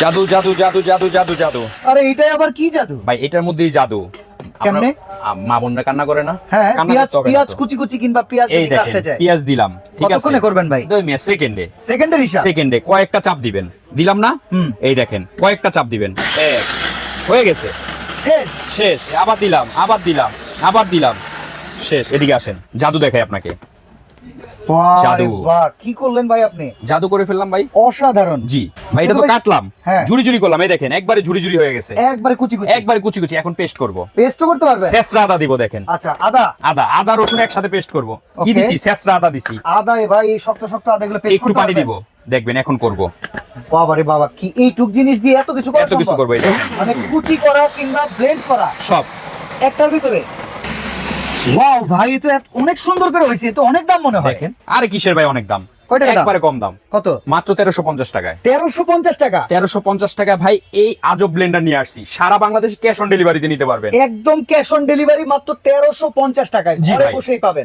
জাদু জাদু জাদু জাদু জাদু জাদু। আরে এটাই আবার কি জাদু? ভাই এটার মধ্যেই জাদু। কেমনে? মা বোনরা কান্না করে না? হ্যাঁ পেঁয়াজ পেঁয়াজ কুচি কুচি কিংবা পেঁয়াজ যদি কাটতে পেঁয়াজ দিলাম ঠিক আছে? করবেন ভাই? দুই মিনিট সেকেন্ডে সেকেন্ডারি হিসাব? সেকেন্ডে কয়েকটা চাপ দিবেন। দিলাম না? এই দেখেন কয়েকটা চাপ দিবেন। এক হয়ে গেছে। শেষ। শেষ আবার দিলাম আবার দিলাম আবার দিলাম। শেষ এদিকে আসেন জাদু দেখাই আপনাকে। জাদু। কি করলেন ভাই আপনি? জাদু করে ফেললাম ভাই। অসাধারণ। জি। ভাই এটা তো কাটলাম। হ্যাঁ। ঝুরি ঝুরি করলাম এই দেখেন একবারে ঝুরি ঝুরি হয়ে গেছে। একবারে কুচি কুচি। একবারে কুচি কুচি এখন পেস্ট করব। পেস্ট করতে পারবেন? শেষরা আদা দিব দেখেন। আচ্ছা আদা? আদা আদা রসুন একসাথে পেস্ট করব। কি দিছি? শেষরা আদা দিছি। আদা ভাই এই শক্ত শক্ত আদাগুলো পেস্ট একটু পানি দিব। দেখবেন এখন করব। বাবা রে বাবা কি এইটুক জিনিস দিয়ে এত কিছু করা এত কিছু? করব এই মানে কুচি করা কিংবা ব্লেন্ড করা সব। একটার ভিতরে? ওয়াও ভাই তো অনেক সুন্দর করে হয়েছে তো অনেক দাম মনে হয়। দেখেন আরে কিসের ভাই অনেক দাম? একবারে কম দাম। কত? মাত্র তেরোশো পঞ্চাশ টাকায়। তেরোশো পঞ্চাশ টাকা? তেরোশো পঞ্চাশ টাকা ভাই এই আজব ব্লেন্ডার নিয়ে আসছি। সারা বাংলাদেশ ক্যাশ অন ডেলিভারিতে নিতে পারবেন। একদম ক্যাশ অন ডেলিভারি মাত্র তেরোশো পঞ্চাশ টাকায়। ঘরে বসেই পাবেন।